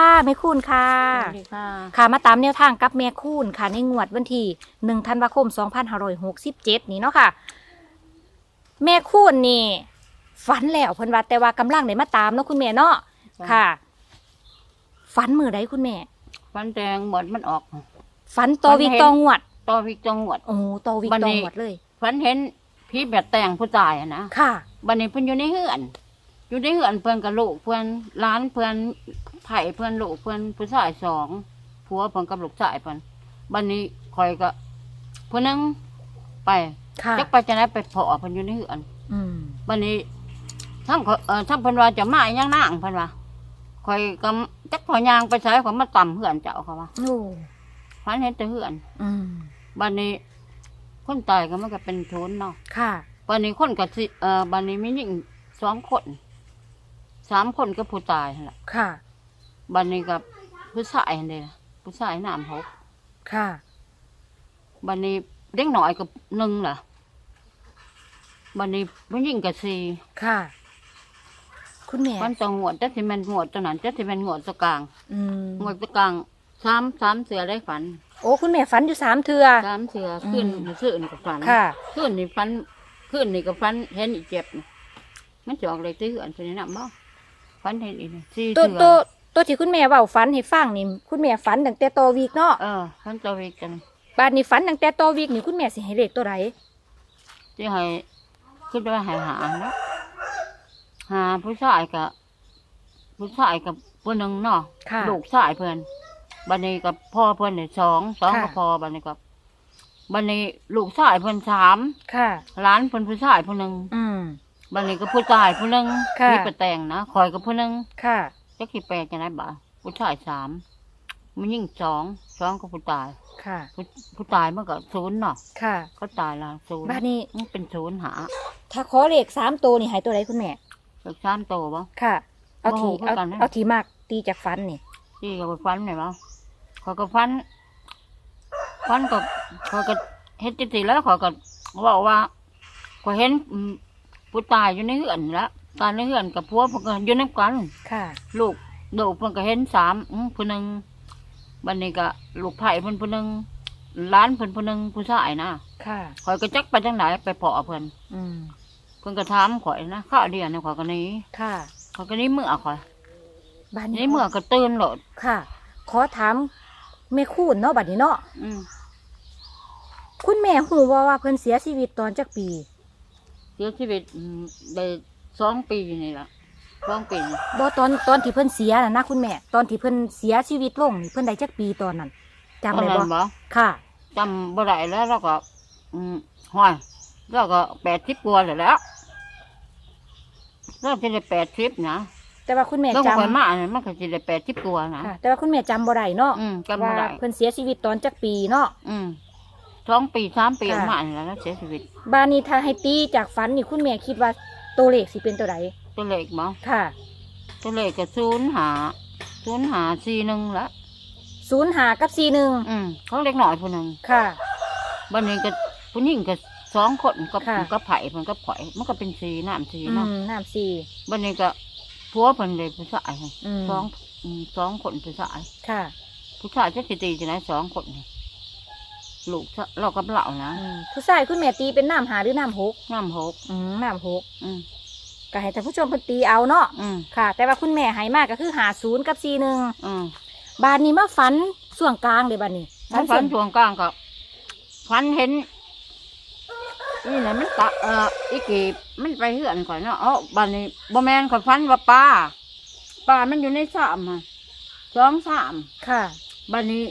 ค่ะแม่คุณค่ะ สวัสดีค่ะ ค่ะมาตามแนวทางกับแม่คูณค่ะในงวดวันที่1ธันวาคม2567นี้เนาะค่ะ แม่คูณนี่ฝันแล้วเพิ่นว่าแต่ว่ากำลังได้มาตามเนาะคุณแม่เนาะค่ะฝันมือใดคุณแม่ฟันแดงหมดมันออก ฝันต่อฝันวิกเห็นต่องวดต่อวิกจังหวัด โอ้ต่อวิกบัดต่อนี้ งวดเลย ฟันเห็นพี่แบบแต่งผู้ตายอะนะค่ะ บันนี้เพิ่นอยู่ในเฮือน อยู่ในเฮือนเพิ่นกับลูกเพิ่นร้านเพิ่น ไผ่เพิ่นลูกเพิ่นผู้ชายสองผัวเพิ่นกับลูกชายเพิ่นบันนี้คอยก็ผู้หนึงไปค่ะจักไปจะได้ไปเพาะเพิ่นอยู่ในเฮือนอืมบันนี้ทั้งเขาเอ่อทั้งเพิ่นว่าจะมาอีหยังนางเพิ่นว่าคอยก็จักพอยางไปใช้เขามาต่ำเฮือนเจ้าเขาว่าโอ้ฟันเห็นแต่เฮือนอืมบันนี้คนตายก็มันก็เป็นโทนเนาะ ค่ะบันนี้คนกับสิเอ่อบันนี้มีหญิงสองคนสามคนก็ผู้ตายนั่นแหละค่ะ บันนี้กับผู้ชายนี่ล่ะผู้ชายน้ำหกค่ะ บันนี้เด็กหน่อยกับหนึ่งล่ะบันนี้ผู้หญิงกับสี่ค่ะ คุณแม่วันตองหวดจะสิแมันหวดตัวนั้นจะสิแมันหวดตัวกลางอืมหวดตัวกลางสามสามเสือได้ฝันโอ้คุณแม่ฝันอยู่สามเทือสามเสืออืมขึ้นขึ้นกับฝันค่ะขึ้นนี่ฝันขึ้นนี่กับฝันเห็นอีเจ็บนี่มันจะออกเลยตื้ออันตัวนี้นะบ่ฝันเห็นอีกนี่สี่ตัวเสือตัว ตัวที่คุณแม่เว้าฝันให้ฟังนี่คุณแม่ฝันตั้งแต่ตอวีกเนาะเออฝันตัวเวกกันบาดนี้ฝันตั้งแต่ตอวีกนี่คุณแม่สิให้เลขตัวใดที่ให้คิดว่าให้หาเนาะหาผู้ชายกับผู้ชายกับผู้หนึ่งเนาะค่ะ ลูกชายเพื่อนบันนี้กับพ่อเพื่อนเนี่ยสองสองค่ะ กับพ่อบันนี้กับบันนี้ลูกชายเพื่อนสามค่ะ หลานเพื่อนผู้ชายผู้หนึ่งอืม บันนี้กับผู้ชายผู้หนึ่งค่ะที่ประแต่งนะคอยกับผู้หนึ่งค่ะ จะกี่แปลจะไหนบ่าผู้ชายสามมันยิ่งสองสองกับผู้ตายค่ะ ผู้ผู้ตายมันก็ศูนย์เนาะค่ะก็ตายละศูนย์บาดนี้ มันเป็นศูนย์หาถ้าขอเลขสามตัวนี่ให้ตัวใดคุณแม่เล็กสามโตบ่ ค่ะ เอาทีโอ้โหเอาคือกันนะ เอาทีมากตีจากฟันนี่ ที่กับฟันไหนบ่ขอยก็ฟันฟันก็ขอยก็เฮ็ดจังซี่แล้วขอยก็เว่าว่าขอยเห็นอืมผู้ตายอยู่ในเฮือนแล้ว ตายในเฮือนกับผัวเพิ่นก็อยู่นำกัน ค่ะ ลูกลูกเพิ่นก็เห็นสามอืมผู้หนึงบัดนี้ก็ลูกไผ่เพิ่นผู้หนึงหลานเพิ่นผู้หนึงผู้ชายนะค่ะขอยก็จักไปจังไหนไปเพาะเพิ่นอืม เพิ่นก็ถามข่อยนะข้าวเดียวนะข่อยก็หนี้ค่ะข่อยก็หนี้เมื่อข่อยบาดหนี้นี้เมื่อก็ตื่นโลดค่ะ ขอถามแม่คูณเนาะบัดนี้เนาะ อืมคุณแม่หูว่าว่าเพิ่นเสียชีวิตตอนจักปี เสียชีวิตอืมได้ สองปีนี่ล่ะสองปีนี่บ่ตอนตอนที่เพิ่นเสียน่ะนะคุณแม่ ตอนที่เพิ่นเสียชีวิตลงนี่เพิ่นได้จักปีตอนนั้นจำได้ตอนบ่นั้นบ่ค่ะจำบ่ได้แล้วเราก็อืมห้อยเราก็แปดสิบกว่าแล้วแหล้วเราจะได้แปดสิบนะแต่ว่าคุณแม่ต้องจำคอยมาเนี่ยมันก็จะได้แปดสิบกว่านะค่ะแต่ว่าคุณแม่จำบ่ได้เนาะอืมจำบ่ว่าได้เพิ่นเสียชีวิตตอนจักปีเนาะอืมสองปีสามปีค่ะมาเนี่ยแล้วเสียชีวิต บานี้ถ้าให้ตีจากฝันนี่คุณแม่คิดว่า ตัวเลขสิเป็นตัวใดตัวเลขบ่ค่ะตัวเลขก็ศูนย์หาศูนย์หาสี่หนึ่งละ05กับ41อืมเขาเล็กหน่อยผู้หนึ่งค่ะบันนี้ก็ผู้หญิงก็สองคนก็ค่ะ ก็ไผ่มันก็ไผ่มันก็เป็นสีน้ำสีอืเนาะมน้ำสี่บันนี้ก็ผัวเพิ่นเลยผู้ชายอืมสองอืมสองคนผู้ชายค่ะ ผู้ชายจะสิตีจะไหนสองคนนี่ ลูกเรากับเรานะอืมผู้ชายคุณแม่ตีเป็นน้ำหาหรือน้ำหกน้ำหกอืมน้ำหกอืมก็ให้ท่านผู้ชมเพิ่นตีเอาเนาะอืมค่ะ แต่ว่าคุณแม่ให้มากก็คือหาศูนย์กับสี่หนึ่งอืมบานนี้มาฝันส่วงกลางเลยบานนี้มันฟันช่วงกลางก็ฟันเห็นนี่นะมันตะเอ่ออีกีบมันไปเหือนก่อนเนาะเอ๋อบันนี้บ่แมนข่อยฟันว่าปลาปลามันอยู่ในสามอะสองสามค่ะบันนี้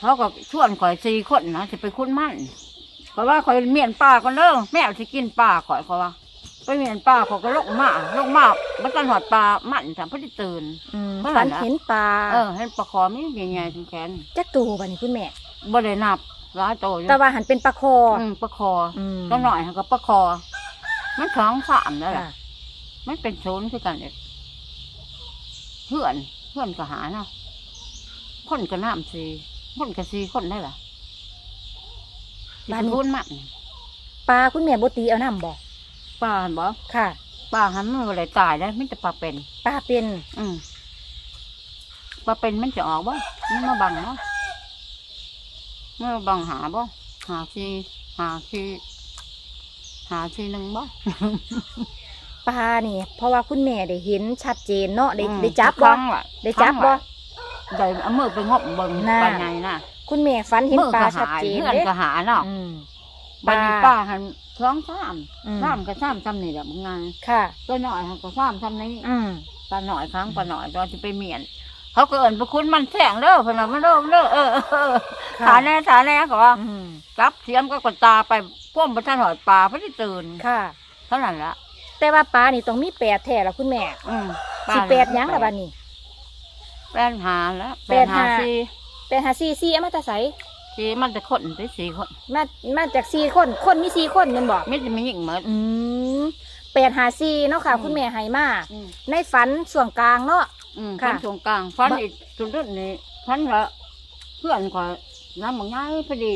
เขาก็ชวนข่อยสี่คนนะจะไปคุ้นมันเพราะว่าข่อยเมียนป่าก่อนเด้อแม่จะกินป่าข่อยเขาว่าไปเมียนป่าข่อยก็ลงมาลงมาบัดกันหอดปลามันสามพอดีตื่น อืมเท่าไหร่ฝันนะ เห็นปลาเออเห็นปลาคอไม่ใหญ่ๆถึงแขนจักตูบานนี้คุณแม่ บ่ได้นับร้ายโตอยู่แต่ว่าหันเป็นปลาคออืมปลาคออืมก็หน่อยหันก็ปลาคอ มันสองสามแล้วล่ะ ค่ะมันเป็นศูนย์คือกันเด็เพื่อนเพื่อนก็หาเนาะคนก็น้ำสี คนก็สีคนได้ล่ะสิไปคุ้นมันปลาคุณแม่บตีเอาน้ำบอกปลาหันบ่ค่ะปลาหันมันอะไรตายได้ไม่แต่ปลาเป็น ปลาเป็นอืมปปลาเป็นมันจะออกบ่มันมาบังบ่มันมาบังหาบ่หาชีหาชีหาชีหนึ่งบ่ ปลานี่ เพราะว่าคุณแม่ได้เห็นชัดเจนเนาะได้อืมได้จับคบ่รั้งล่ะได้จับบ่ ได้เอามือไปงบเบิ่งน่ะ ปลาไงน่ะคุณแม่ฝันเห็นมือปลาก็ชัดหายเจนเพื่อนเด้ก็หาเนาะอืมบัดนี้ปป้าลาหันท้องสามอืมสามก็สามจำนี่แหละบางงานค่ะก็หน่อยหันก็สามจำนี้อืมปลาหน่อยครั้งปลาหน่อยตอนจะไปเมียน เขาก็เอินพระคุณมันแสงเด้อเพนว่ามันเด้อมันเด้อเออเออเออค่ะฐานแน่ฐานแน่ก็ว่าอืมรับเสียมก็กดตาไปพ่วมประทันหอยปลาเพื่อที่ตื่นค่ะ เท่านั้นละแต่ว่าปลานี่ต้องมีแปดแท้ละคุณแม่อืมสิแปดหยังละบัดนี้ แปดหาแล้วแปดหาสี่แปดหาสี่สี่เอามาแตาใสสี่มันจะคนไปสี่คนมามาจากสี่คนคนมีสี่คนแมันบอกไม่จะมีหญิงเหมือนอืมแปดหาสี่เนาะค่ะอืมคุณแม่ให้มาอืมในฝันส่วนกลางเนาะอืมค่ะฟันตรงกลางฟันบะอีกจุดรุ่นนี้ฟันละเพื่อนก็น้ำมันง่ายพอดี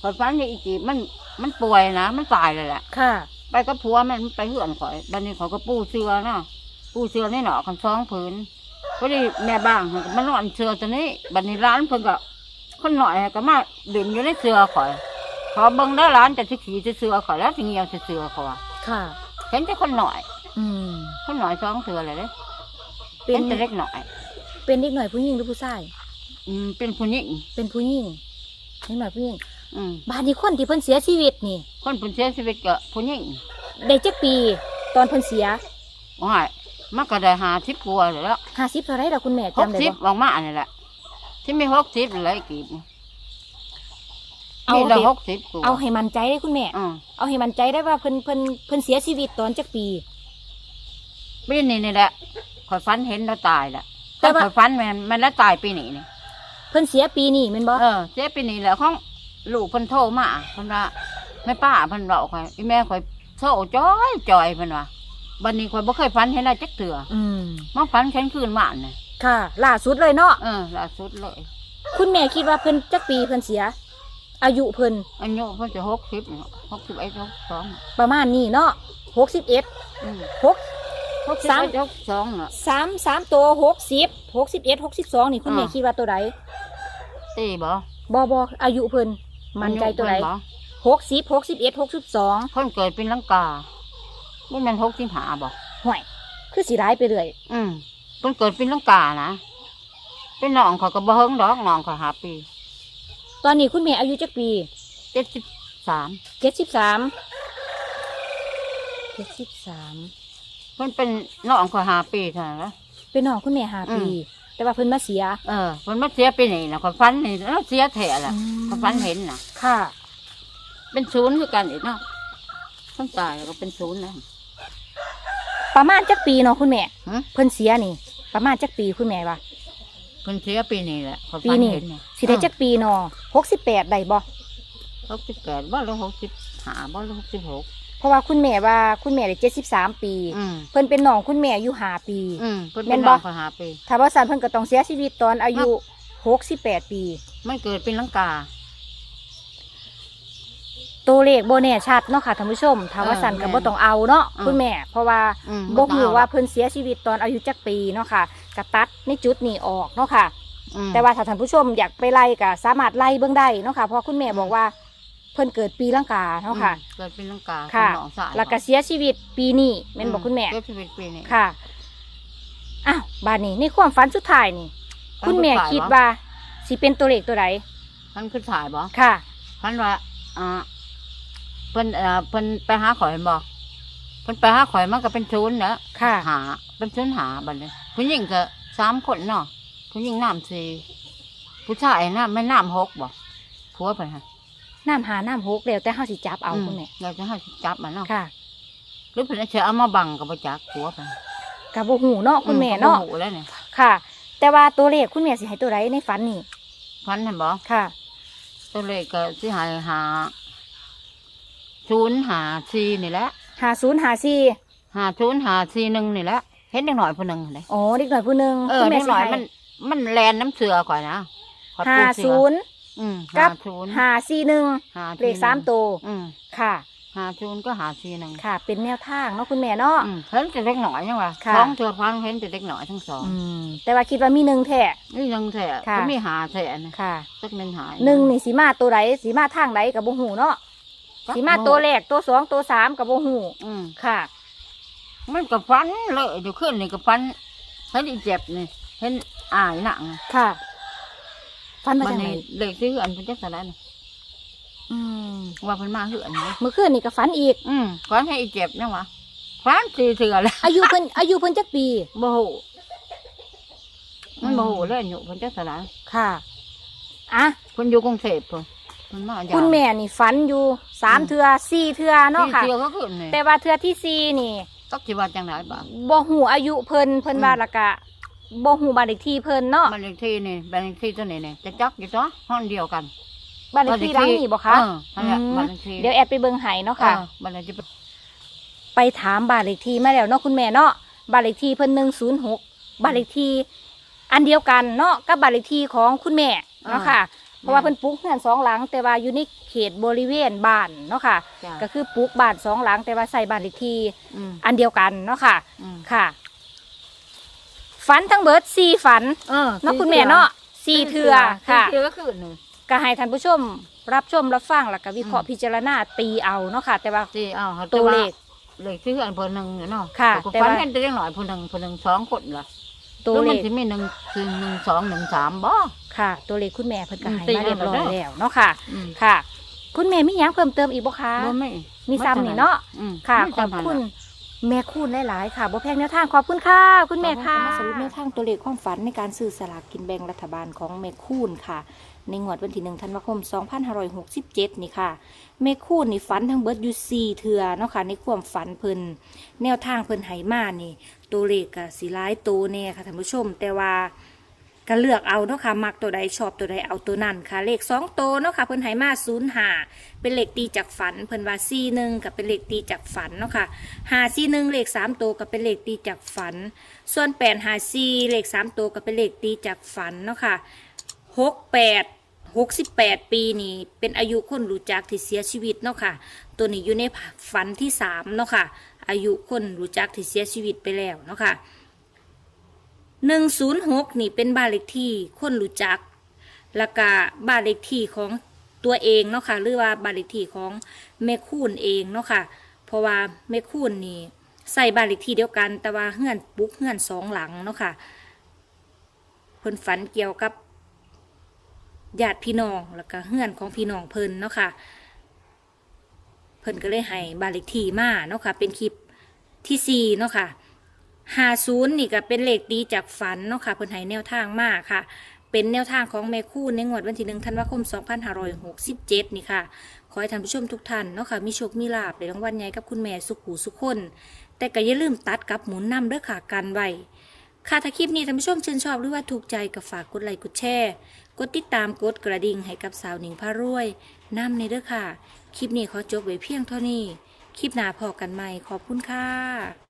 พอฟันนี่อีกทีมันมันป่วยนะมันตายเลยแหละค่ะ ไปกับผัวมันไปเหือนข่อยบันนี้เขาก็ปูเสือเนาะปูเสือนี่หนอกันสองผืน พอดีแม่บ้างเขาก็มานอนเสือตัวนี้บันนี้ร้านเพิ่นก็คนหน่อยก็มาดื่มอยู่ในเสือข่อยขอเบิ่งได้ร้านจะสิขี่จะเสือข่อยแล้วสิเงียวจะเสือข่อยว่าค่ะ เห็นแต่คนหน่อย อืม คนหน่อยสองเสือเลยเด้เป็เห็นนแต่เล็กหน่อย เป็นเด็กหน่อยผู้หญิงหรือผู้ชาย อืมเป็นผู้หญิงเป็นผู้หญิงเด็กหน่อยผู้หญิงอืมบ้านนี้คนที่เพิ่นเสียชีวิตนี่ คนเป็นเสียชีวิตก็ผู้หญิงได้จักปี ตอนเพิ่นเสีย ว่าให้ มันก็ได้หาทิพกลัวเลยแล้วห้าสิบเท่าไรล่ะคุณแม่หกจำได้สิบบ่ออกมาอันนี้แหละที่ไม่หกสิบเลยกี่เอามีละแบบหกสิบกลัวเอาให้มันใจได้คุณแม่ อืมเอาให้มันใจได้ว่าเพิ่นเพิ่นเพิ่นเสียชีวิตตอนจักปี ปีนี้นี่แหละข่อยฟันเห็นแล้วตายแหละแต่แต่ว่าข่อยฟันมันมันแล้วตายปีนี้นี่ เพิ่นเสียปีนี้แม่นบ่เออเสียปีนี้แหละของลูกเพิ่นโทรมาเพิ่นว่าแม่ป้าเพิ่นบอกข่อยอีแม่ข่อยโทรจ้อยจอยเพิ่นว่า บัดนี้ข่อยบ่เคยฟันเห็นอะไรจักเถื่ออืมมาฟันแค่คืนมาน่ะค่ะล่าสุดเลยเนาะเออล่าสุดเลย คุณแม่คิดว่าเพิ่นจักปีเพิ่นเสีย อายุเพิ่นอายุเพิ่นจะหกสิบหกสิบเอ็ดหกสองประมาณนี้เนาะหกสิบเอ็ดอืมหก หกสิบสาม เอ็ดหกสองน่ะ สามสามตัวหกสิบหกสิบเอ็ดหกสิบสองนี่คุณแม่อ่า คิดว่าตัวไหนตีบ่บอบออายุเพิ่นมันใจตัวไหนอายุเพิ่บ่หกสิบหกสิบเอ็ดหกสิบสองคนเกิดเป็นลังกา บ่แม่นหกสิบห้าบ่ห่วยคือสีร้ายไปเรื่อยอืมเพิ่นเกิดเป็นลังกานะเป็นน้องเขาก็บ่เฮิงดอกน้องเขาหาปีตอนนี้คุณแม่อายุจักปีเจ็ดสิบสามเจ็ดสิบสามเจ็ดสิบสามเพิ่นเป็นน้องเขาหาปีเท่านั้นนะเป็นน้องคุณแม่ห้าปีอืมแต่ว่าเพิ่นมาเสียเออเพิ่นมาเสียปีนี้นะเขาฟันนี่แล้วเสียแท้ล่ะอืมเขาฟันเห็นน่ะ ค่ะ เป็นศูนย์คือกันอีกเนาะเพิ่นตายแล้วก็เป็นศูนย์นะ ประมาณจักปีเนาะคุณแม่หึ เพิ่นเสียนี่ ประมาณจักปีคุณแม่ว่าเพิ่นเสียปีนี้แหละเขาปีฟันนี้เห็นน่ะสิได้จักปีเนาะหกสิบแปดได้บ่หกสิบแปดบ่หรือหกสิบห้าบ่หรือหกสิบหกเพราะว่าคุณแม่ว่าคุณแม่ได้เจ็ดสิบสามปี อืมเพิ่นเป็นน้องคุณแม่อายุห้าปี อืมเพิ่นแม่เป็นนบ่ น้องเขาหาปี ถ้าว่าสันเพิ่นก็ต้องเสียชีวิตตอนอายุหกสิบแปดปีไม่เกิดเป็นลังกา ตัวเลขโบแน่ชัดเนาะค่ะท่านผู้ชมถ้าว่าสันก็เออบ่ต้องเอาเนาะอืมคุณแม่ เพราะว่าอืมบ่ฮู้เอว่าเพิ่นเสียชีวิตตอนอายุจักปีเนาะค่ะกระตัดในจุดนี้ออกเนาะค่ะ อืม แต่ว่าถ้าท่านผู้ชมอยากไปไล่ก็สามารถไล่เบิ่งได้เนาะค่ะเพราะคุณแม่บอกว่าเพิ่นเกิดปีลังกาเนาะค่ะ อืมเกิดเป็นลังกาค่ะ เป็นน้องสายแล้วก็เสียชีวิตปีนี้แม่นบอกคุณแม่เสียชีวิตปีนี้ค่ะอ้าวบาดนี้ในความฝันสุดท้ายนี่ คุณแม่คิดว่าสิเป็นตัวเลขตัวใดท่านคือถ่ายบ่ค่ะท่านว่าอ่าเพิ่นเอ่อเพิ่นไปหาข่อยเห็นบ่เพิ่นไปหาข่อยมันก็เป็นศูนย์นะค่ะ หาเป็นศูนย์หาบัดนี้ผู้หญิงก็สามคนเนาะผู้หญิงน้ำสี่ผู้ชายน้ำไม่น้ำหกบ่ผัวเพิ่นฮะน้ำหาน้ำหกแล้วแต่เฮาสิจับเอาคุณแม่เราจะให้จับมันเนาะค่ะหรือเพิ่นจะเอามาบังกับบ่จักผัวเพิ่นกับบ่หูเนาะคุณแม่อืเนาะก็บ่รู้แล้วเนี่ยค่ะ แต่ว่าตัวเลขคุณแม่สิให้ตัวใดในฝันนี่พันเห็นบ่ค่ะ ตัวเลขก็สิใหายหา ศูนย์หาสี่นี่แหละหาศูนย์หาสี่หาศูนย์หาสี่หนึ่งนี่แหละเห็นเด็กหน่อยผู้หนึ่งเลยอ๋อเด็กหน่อยผู้หนึงเออคุณแม่เด็กหน่อยสิมัน มันแลนน้ำเสือก่อนนะขอหาปูเสือศูนย์อืมกับหาศูนย์หาสี่หนึ่งหาเลขสามตัวอืมค่ะ หาชูนก็หาชีหนึ่งค่ะ เป็นแนวทางเนาะคุณแม่เนาะ อืมเห็นแต่เล็กหน่อยยังวะค่ะ ท้องเธอพังเห็นแต่เล็กหน่อยทั้งสองอืมแต่ว่าคิดว่ามีหนึ่งแท้ นี่ยังแท้ค่ะ ก็มีหาแท้นะค่ะสักเป็นหายหนึ่งนี่สีมาตัวไหนสีมาทางไหนกับบ่หูเนาะ สีมาตัวแรกตัวสองตัวสามกับบ่หูอืมค่ะ มันกับฟันเลยเดี๋ยวขึ้นนี่กับฟันเห็นอีเจ็บนี่เห็นอายหนังค่ะฟันมามัจากไหนนี่เด็กซื้ออันเป็นจักรนั้นอืมว่าเพิ่นมาเหือนนี่เมื่อคืนนี่ก็ฝันอีก อืมฟันให้อีเจ็บยังวะฟันสี่เถื่อแล้วอายุเพิ่นอายุเพิ่นจักปีโมโหมันอืมโมโหเลยอยู่เพิ่นจักรนั้นค่ะอะเพิ่นอยู่กรุงเทพเพิ่นเพิ่นมาอย่างคุณแม่นี่ฝันอยู่ สามเทือสี่เทือเนาะค่ะสี่เถื่อก็ขึ้นนี่แต่ว่าเทือที่สี่นี่ตักจิว่าจังไหนบ้างบ่หูอายุเพิ่นเพิ่นอืม ว่าและกะบ่หูบ้านเลขที่เพิ่นเนาะบ้านเลขที่นี่บ้านเลขที่ตัวนี้นี่จะจักอยู่ตัวห้องเดียวกันบ้านเลขที่หลังนี่บ่คะ เออนั่นแหละอืม บ้านเลขที่เดี๋ยวแอดไปเบิ่งให้เนาะค่ะ เออบ้านเลขที่ไปถามบ้านเลขที่มาแล้วเนาะคุณแม่เนาะบ้านเลขที่เพิ่น106บ้านเลขที่อันเดียวกันเนาะกับบ้านเลขที่ของคุณแม่เนาะค่ะ เพราะว่าเพิ่นปลูกเฮือนสองหลัง แต่ว่าอยู่ในเขตบริเวณบ้านเนาะค่ะ จ้ะก็คือปลูกบ้านสองหลัง แต่ว่าใส่บ้านเลขที่อืมอันเดียวกันเนาะค่ะ อืมค่ะ ฝันทั้งเบิดสี่ฝันเออเนาะคุณแม่เนาะสี่เทือค่ะ สี่เทือก็คือหนึ่ง ก็ให้ท่านผู้ชม รับชมรับฟังแล้วก็วิเคราะห์พิจารณาตีเอาเนาะค่ะ แต่ว่าสี่อ้าวตัวเลข เลขที่อันเพิ่นหนึ่งเนาะค่ะแต่แต่ฟันว่าเห็นแต่เล็กหน่อยเพิ่นหนึ่งเพิ่นหนึ่งสองคนล่ะ ตัวแล้วเลมันข สิมีหนึ่งคือหนึ่งสองหนึ่งสามบ่ ค่ะ ตัวเลขคุณแม่เพิ่นก็อืมให้ตีมาเรียบร้อยเอาแล้ว แล้วเนาะค่ะ อืมค่ะ คุณแม่มีหยังเพิ่มเติมอีกบ่คะบ่ไม่มีซ้ำนี่เนาะ อืมค่ะ มีขอบซ้ำนั่นคุณล่ะ แม่คูณหลายๆค่ะบ่แพงแนวทางขอบคุณค่ะ คุณแม่ค่ะขอบคุณค่ะสรุปแนวทางตัวเลขความฝันในการซื้อสลากกินแบ่งรัฐบาลของแม่คูณค่ะ ในงวดวันที่1ธันวาคม 2567 นี่ค่ะแม่คูณนี่ฝันทั้งเบิดอยู่4เทื่อเนาะค่ะในความฝันเพิ่นแนวทางเพิ่นไหมานี่ ตัวเลขก็สีร้ายตัวแน่ค่ะท่านผู้ชม แต่ว่า ก็เลือกเอาเนาะค่ะมักตัวใดชอบตัวใดเอาตัวนั้นค่ะเลขสองตัวเนาะค่ะเพิ่นให้มา05เป็นเลขตีจากฝันเพิ่นว่า41ก็เป็นเลขตีจากฝันเนาะค่ะ541เลขสามตัวก็เป็นเลขตีจากฝัน ส่วน854เลขสามตัวก็เป็นเลขตีจากฝันเนาะค่ะ68 68ปีนี่เป็นอายุคนรู้จักที่เสียชีวิตเนาะค่ะตัวนี้อยู่ในฝันที่สามเนาะค่ะอายุคนรู้จักที่เสียชีวิตไปแล้วเนาะค่ะ หนึ่งศูนย์หกนี่เป็นบ้านเลขที่คนรู้จัก แล้วก็บ้านเลขที่ของตัวเองเนาะค่ะหรือว่าบ้านเลขที่ของแม่คูนเองเนาะค่ะ เพราะว่าแม่คูนนี่ใส่บ้านเลขที่เดียวกัน แต่ว่าเฮือนปลุกเฮือนสองหลังเนาะค่ะเพิ่นฝันเกี่ยวกับญาติพี่น้องแล้วก็เฮือนของพี่น้องเพิ่นเนาะค่ะเพิ่นก็เลยให้บานเลขที่มาเนาะค่ะ เป็นคลิปที่สี่เนาะค่ะ หาศูนย์นี่ก็เป็นเลขดีจากฝันเนาะค่ะเพิ่นให้แนวทางมากค่ะ เป็นแนวทางของแม่คู่ในงวดวันที่หนึ่งธันวาคม 2567 นี่ค่ะ ขอให้ท่านผู้ชมทุกท่านเนาะค่ะมีโชคมีลาภในรางวัลใหญ่กับคุณแม่สุขหูสุขคน แต่ก็อย่าลืมตัดกับหมุนนำเด้อค่ะกันไว้ค่ะถ้าคลิปนี้ท่านผู้ชมชื่นชอบหรือว่าถูกใจก็ฝากกดไลค์กดแชร์กดติดตามกดกระดิ่งให้กับสาวหนิงพารวยนำในเด้อค่ะ คลิปนี้ขอจบไว้เพียงเท่านี้ คลิปหน้าพอกันใหม่ขอบคุณค่ะ